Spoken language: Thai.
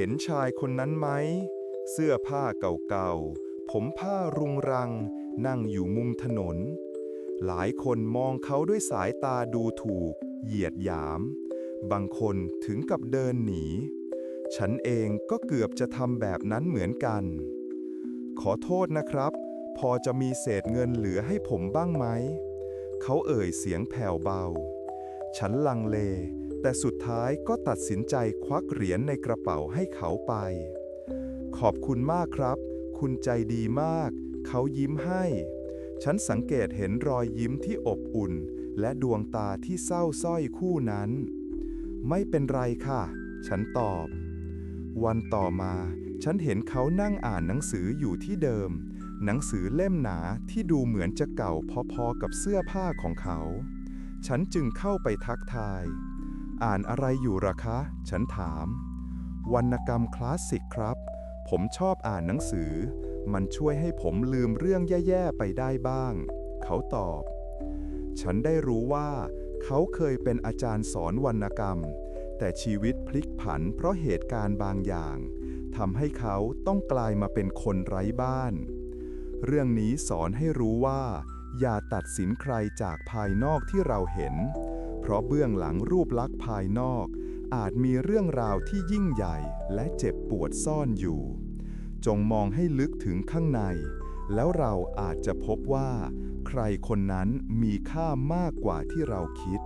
เห็นชายคนนั้นไหม เสื้อผ้าเก่าๆ ผมผ้ารุงรัง นั่งอยู่มุมถนน หลายคนมองเขาด้วยสายตาดูถูก เหยียดหยาม บางคนถึงกับเดินหนี ฉันเองก็เกือบจะทำแบบนั้นเหมือนกัน ขอโทษนะครับ พอจะมีเศษเงินเหลือให้ผมบ้างไหม เขาเอ่ยเสียงแผ่วเบา ฉันลังเล แต่สุดท้ายก็ตัดสินใจควักเหรียญในกระเป๋าให้เขาไป ขอบคุณมากครับ คุณใจดีมาก เขายิ้มให้ ฉันสังเกตเห็นรอยยิ้มที่อบอุ่น และดวงตาที่เศร้าส้อยคู่นั้น ไม่เป็นไรค่ะ ฉันตอบ วันต่อมาฉันเห็นเขานั่งอ่านหนังสืออยู่ที่เดิม หนังสือเล่มหนาที่ดูเหมือนจะเก่าพอๆกับเสื้อผ้าของเขา ฉันจึงเข้าไปทักทาย อ่านอะไรอยู่หรอคะ ฉันถาม วรรณกรรมคลาสสิกครับ ผมชอบอ่านหนังสือ มันช่วยให้ผมลืมเรื่องแย่ ๆ ไปได้บ้าง เขาตอบ ฉันได้รู้ว่า เขาเคยเป็นอาจารย์สอนวรรณกรรม แต่ชีวิตพลิกผันเพราะเหตุการณ์บางอย่างทำให้เขาต้องกลายมาเป็นคนไร้บ้าน เรื่องนี้สอนให้รู้ว่า อย่าตัดสินใครจากภายนอกที่เราเห็น เพราะเบื้องหลังรูปลักษณ์ภายนอก อาจมีเรื่องราวที่ยิ่งใหญ่และเจ็บปวดซ่อนอยู่ จงมองให้ลึกถึงข้างใน แล้วเราอาจจะพบว่า ใครคนนั้นมีค่ามากกว่าที่เราคิด